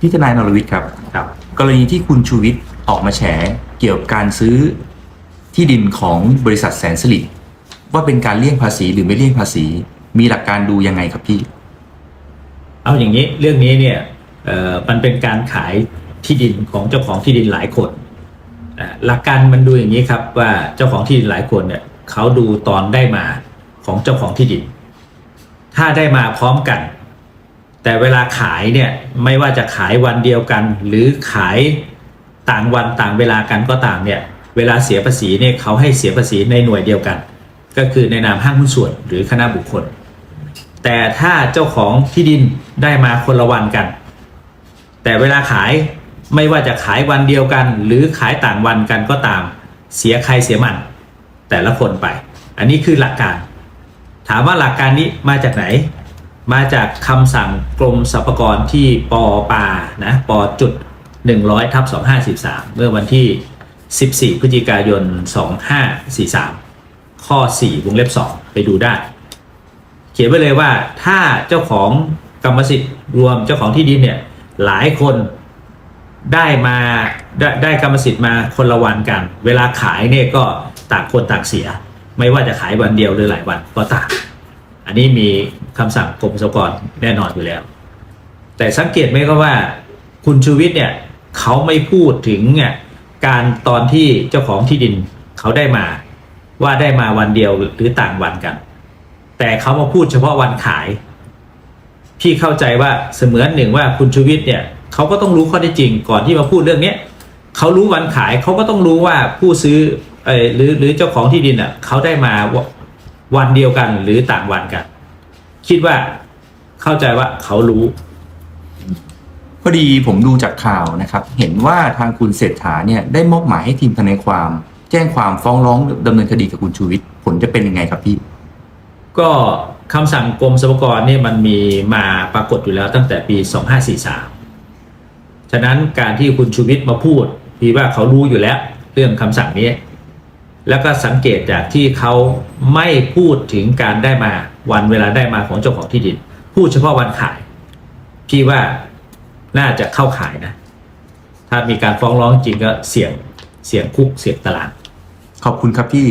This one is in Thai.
พี่ทนายนรวิทย์ครับครับ กรณีที่คุณชูวิทย์ออกมาแฉเกี่ยวกับการซื้อที่ดินของบริษัทแสนสิริว่าเป็นการเลี่ยงภาษีหรือไม่เลี่ยงภาษี มีหลักการดูยังไงครับพี่ เอาอย่างนี้เรื่องนี้เนี่ยเอ่อมันเป็นการขายที่ดินของเจ้าของที่ดินหลายคนอ่าหลักการมันดูอย่างนี้ครับว่าเจ้าของที่ดินหลายคนเนี่ยเขาดูตอนได้มาของเจ้าของที่ดิน ถ้าได้มาพร้อมกัน แต่เวลาขายเนี่ยไม่ว่าจะขายวันเดียวกัน หรือขายต่างวันต่างเวลากันก็ตามเนี่ยเวลาเสียภาษีเนี่ยเขาให้เสียภาษีในหน่วยเดียวกัน ก็คือในนามห้างหุ้นส่วนหรือคณะบุคคล แต่ถ้าเจ้าของที่ดินได้มาคนละวันกัน แต่เวลาขายไม่ว่าจะขายวันเดียวกัน หรือขายต่างวันกันก็ตาม เสียใครเสียมัน แต่ละคนไป อันนี้คือหลักการ ถามว่าหลักการนี้มาจากไหน มาจากคำสั่งกรมสรรพากรที่ปปานะปจุด100ทับ2543 เมื่อวันที่ 14 พฤศจิกายน 2543 ข้อ 4 วงเล็บ 2 ไปดูได้ เขียนไว้เลยว่าถ้าเจ้าของกรรมสิทธิ์รวมเจ้าของที่ดินเนี่ย หลายคนได้มาไดได้กรรมสิทธิ์มาคนละวันกัน เวลาขายเนี่ยก็ต่างคนต่างเสีย ไม่ว่าจะขายวันเดียวหรือหลายวันก็ต่าง อันนี้มีคำสั่งกรมสรรพากรแน่นอนอยู่แล้ว แต่สังเกตไหมก็ว่า คุณชูวิทย์เนี่ยเขาไม่พูดถึงเนี่ยการตอนที่เจ้าของที่ดินเขาได้มาว่าได้มาวันเดียวหรือต่างวันกัน แต่เขามาพูดเฉพาะวันขาย พี่เข้าใจว่าเสมือนหนึ่งว่าคุณชูวิทย์เนี่ยเขาก็ต้องรู้ข้อเท็จจริงก่อนที่มาพูดเรื่องเนี้ยเขารู้วันขายเขาก็ต้องรู้ว่าผู้ซื้อเออหรือหรือเจ้าของที่ดินอะเขาได้มา วันเดียวกันหรือต่างวันกัน คิดว่าเข้าใจว่าเขารู้พอดีผมดูจากข่าวนะครับ เห็นว่าทางคุณเศรษฐาเนี่ยได้มอบหมายให้ทีมทนายความ แจ้งความฟ้องร้องดำเนินคดีกับคุณชูวิทย์ผลจะเป็นยังไงครับพี่ ก็คำสั่งกรมสรรพากรเนี่ยมันมีมาปรากฏอยู่แล้วตั้งแต่ปี 2543 ฉะนั้นการที่คุณชูวิทย์มาพูดพี่ว่าเขารู้อยู่แล้ว เรื่องคำสั่งนี้ แล้วก็สังเกตจากที่เขาไม่พูดถึงการได้มาวันเวลาได้มาของเจ้าของที่ดิน พูดเฉพาะวันขาย พี่ว่าน่าจะเข้าขายนะ ถ้ามีการฟ้องร้องจริงก็เสี่ยงเสี่ยงคุกเสี่ยงตาราง ขอบคุณครับพี่